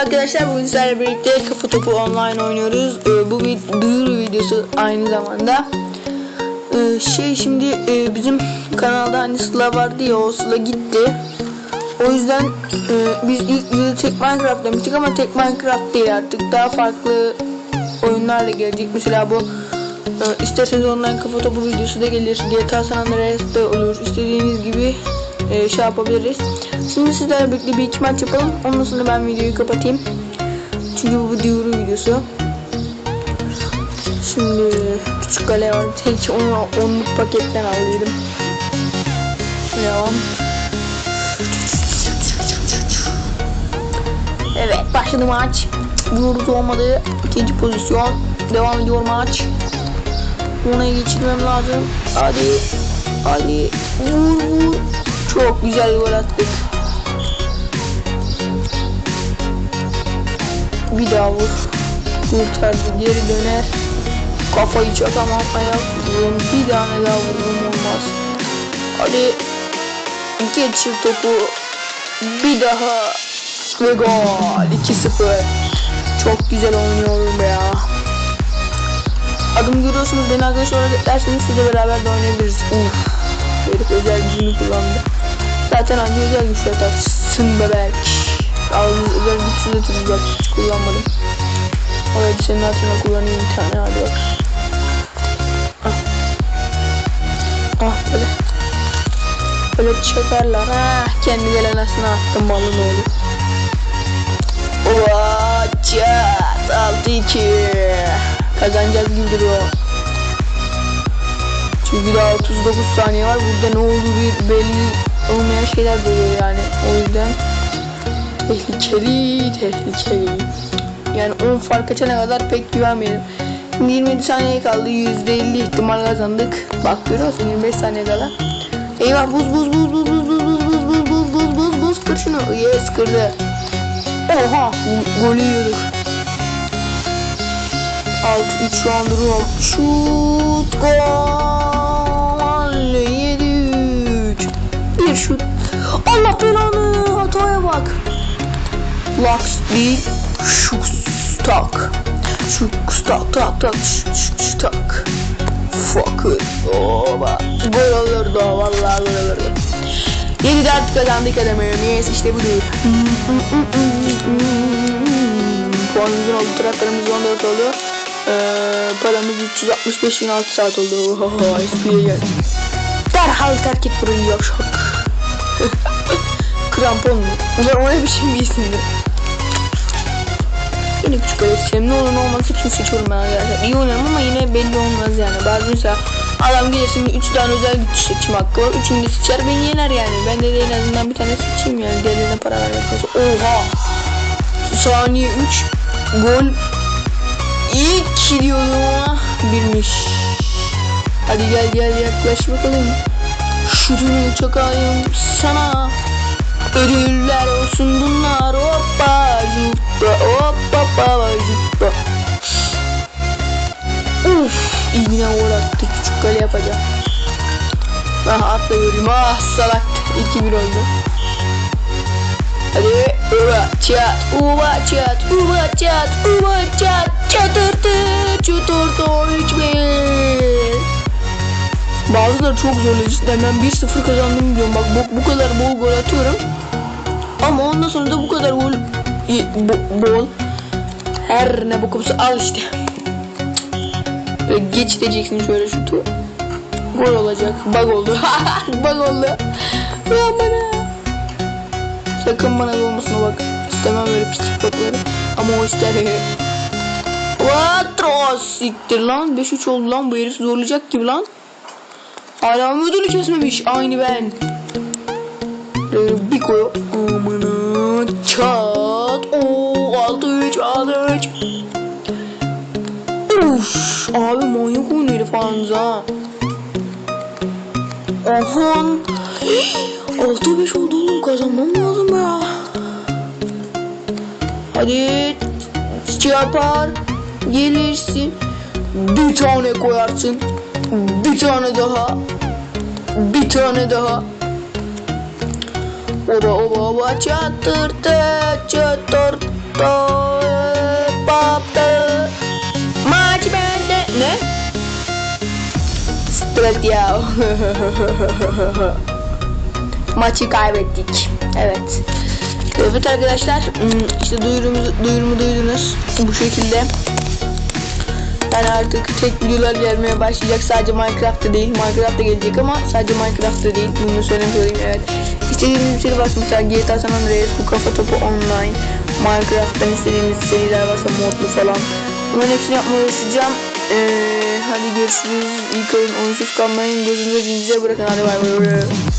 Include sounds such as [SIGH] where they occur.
arkadaşlar bugün sizlerle birlikte kafa topu online oynuyoruz. Ee, bu bir duyuru videosu aynı zamanda. Ee, şey şimdi e, bizim kanalda hani Sıla vardı ya o Sıla gitti. O yüzden e, biz ilk videoda tek Minecraft demiştik ama tek Minecraft değil artık. Daha farklı oyunlar da gelecek. Mesela bu e, isterseniz online kafa topu videosu da gelir. GTA San Andreas da olur. İstediğiniz gibi e, şey yapabiliriz. Şimdi sizlerle birlikte bir iki maç yapalım. Ondan sonra ben videoyu kapatayım. Çünkü bu duyuru videosu. Şimdi küçük kale var. Tek onu onluk paketten aldıydım. Devam. Evet başladı maç. Vurdu olmadı. İkinci pozisyon. Devam ediyor maç. Ona geçirmem lazım. Hadi. Hadi. Vur vur. Çok güzel gol attık. Bir daha vur. Kurtardı. Geri döner. Kafayı çakamam. Ayak vururum. Bir tane daha vururum olmaz. Hadi. Geçir topu. Bir daha. Ve gol. 2-0. Çok güzel oynuyorum ya. Adımı görüyorsunuz beni arkadaş olarak eklerseniz sizle beraber de oynayabiliriz. Uf. Herif özel gücünü kullandı. Zaten anca özel güçler tatsın bebek. Ağzınız özel güçsüz de tutacak. Hiç kullanmadım. Evet senin hatırına kullanayım bir tane hadi bak. Ah. Ah böyle. Böyle çekerler. Ah kendi gelen aslına attım malın oğlu. Oha çat 6-2 Kazanacağız gibi duruyor Çünkü daha 39 saniye var burada ne olduğu bir belli olmayan şeyler doluyor yani o yüzden tehlikeli tehlikeli yani 10 fark açana kadar pek güvenmeyelim Şimdi 27 saniye kaldı %50 ihtimal kazandık bak görüyorsun 25 saniye kala eyvah buz buz buz buz buz buz buz buz buz buz buz buz buz kır şunu yes kırdı Oha golü yiyorduk. 6-3 şu an durum. Şut gol. 7-3. Bir şut. Allah belanı hataya bak. Lux değil. Şut tak. Şut tak tak tak şut tak. Fuck it. Oba. Gol olurdu vallahi gol olurdu. 7 dert kazandık adamım. Yes işte budur. Puanımızın oldu. Traktörümüz 14 oldu. Ee, paramız 365 6 saat oldu. Oho, espriye geldi. Derhal terk et burayı yavşak. Krampon mu? Ulan o ne biçim bir isimdi. Yine küçük öğreteceğim. Ne olur ne olmaz hepsini seçiyorum ben arkadaşlar. İyi oynarım ama yine belli olmaz yani. Bazı mesela adam gelir şimdi 3 tane özel güç seçim hakkı var. Üçünü de seçer beni yener yani. Ben de, de en azından bir tane seçeyim yani. Diğerlerine para vermek. Oha. Saniye 3. Gol. İlk diyordum ama birmiş. Hadi gel gel yaklaş bakalım. Şutunu çakayım sana. Ödüller olsun bunlar hoppa zuppa hoppa hoppa zuppa Uf yine gol attık küçük kale yapacağım Ah atlıyorum ah salak 2-1 oldu Hadi uva çat uva çat uva çat uva çat çatırtı çatırtı 3-1 Bazıları çok zorlayıcı. Ben 1-0 kazandım diyorum. Bak bu, bu kadar bol gol atıyorum. Bol. Her ne bokumsa al işte. Böyle geç diyeceksin şöyle şutu. Gol olacak. Bug oldu. [LAUGHS] Bug oldu. Ya bana. Sakın bana olmasına bak. İstemem böyle pislik bugları. Ama o ister. [LAUGHS] Quattro siktir lan. 5-3 oldu lan. Bu herif zorlayacak gibi lan. Hala ödülü kesmemiş. Aynı ben. Ee, bir koy. Amına çat. Uf, abi manyak oynuyor herif Hamza. Aha. 6-5 oldu oğlum kazanmam lazım ya. Hadi yapar gelirsin bir tane koyarsın bir tane daha bir tane daha Oba oba oba çatırtı çatırtı Evet ya. Maçı kaybettik. Evet. Evet arkadaşlar hmm, işte duyurumu, duyurumu duydunuz bu şekilde. Yani artık tek videolar gelmeye başlayacak sadece Minecraft'ta değil Minecraft'ta gelecek ama sadece Minecraft'ta değil bunu söylemiş olayım evet İstediğiniz bir seri varsa mesela GTA San Andreas, bu kafa topu online Minecraft'tan istediğiniz seriler varsa modlu falan Bunların hepsini yapmaya çalışacağım ee, Hadi görüşürüz. İyi kalın, oyunsuz kalmayın. Gözünüze zincire bırakın. Hadi bay bay